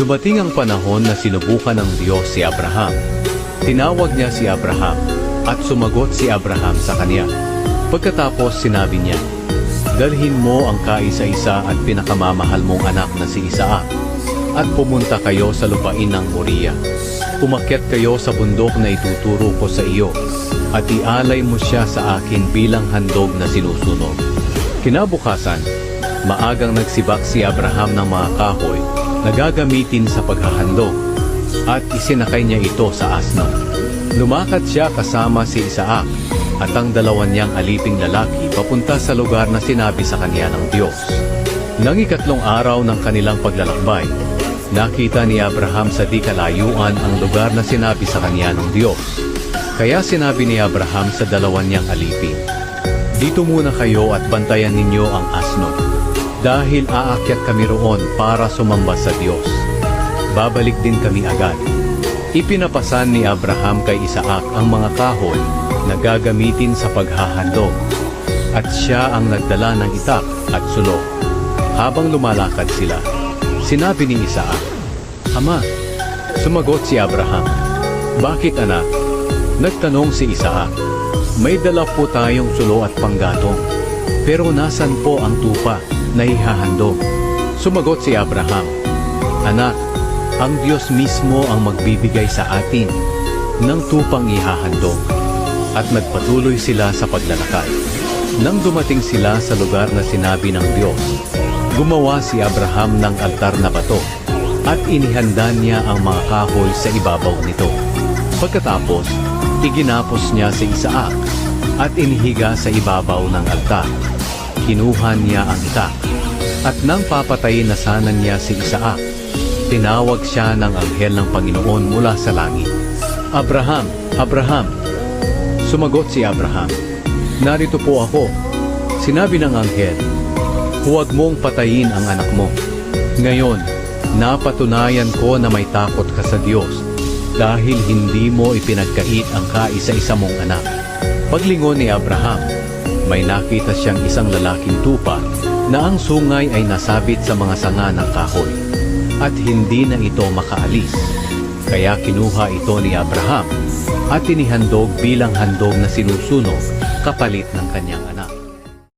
Dumating ang panahon na sinubukan ng Diyos si Abraham. Tinawag niya si Abraham at sumagot si Abraham sa kanya. Pagkatapos sinabi niya, Dalhin mo ang kaisa-isa at pinakamamahal mong anak na si Isaac at pumunta kayo sa lupain ng Moriah. Umakyat kayo sa bundok na ituturo ko sa iyo at ialay mo siya sa akin bilang handog na sinusunog. Kinabukasan, maagang nagsibak si Abraham ng mga kahoy na gagamitin sa paghahandog at isinakay niya ito sa asno. Lumakad siya kasama si Isaac at ang dalawa niyang aliping lalaki papunta sa lugar na sinabi sa kanya ng Diyos. Nang ikatlong araw ng kanilang paglalakbay, nakita ni Abraham sa di kalayuan ang lugar na sinabi sa kanya ng Diyos. Kaya sinabi ni Abraham sa dalawa niyang alipin, Dito muna kayo at bantayan ninyo ang asno, dahil aakyat kami roon para sumamba sa Diyos. Babalik din kami agad. Ipinapasan ni Abraham kay Isaac ang mga kahoy na gagamitin sa paghahandog, at siya ang nagdala ng itak at sulok. Habang lumalakad sila, sinabi ni Isaac, Ama, sumagot si Abraham, Bakit anak? Nagtanong si Isaac, May dala po tayong sulo at panggatong, pero nasan po ang tupa na ihahandog? Sumagot si Abraham, Anak, ang Diyos mismo ang magbibigay sa atin ng tupang ihahandog. At nagpatuloy sila sa paglalakad. Nang dumating sila sa lugar na sinabi ng Diyos, gumawa si Abraham ng altar na bato at inihanda niya ang mga kahoy sa ibabaw nito. Pagkatapos, iginapos niya si Isaac at inihiga sa ibabaw ng altar. Kinuha niya ang itak at nang papatayin na sana niya si Isaac, tinawag siya ng anghel ng Panginoon mula sa langit. Abraham, Abraham! Sumagot si Abraham, Narito po ako. Sinabi ng anghel, Huwag mong patayin ang anak mo. Ngayon, napatunayan ko na may takot ka sa Diyos dahil hindi mo ipinagkait ang kaisa-isa mong anak. Paglingon ni Abraham, may nakita siyang isang lalaking tupa na ang sungay ay nasabit sa mga sanga ng kahoy at hindi na ito makaalis. Kaya kinuha ito ni Abraham at inihandog bilang handog na sinusunog kapalit ng kanyang anak.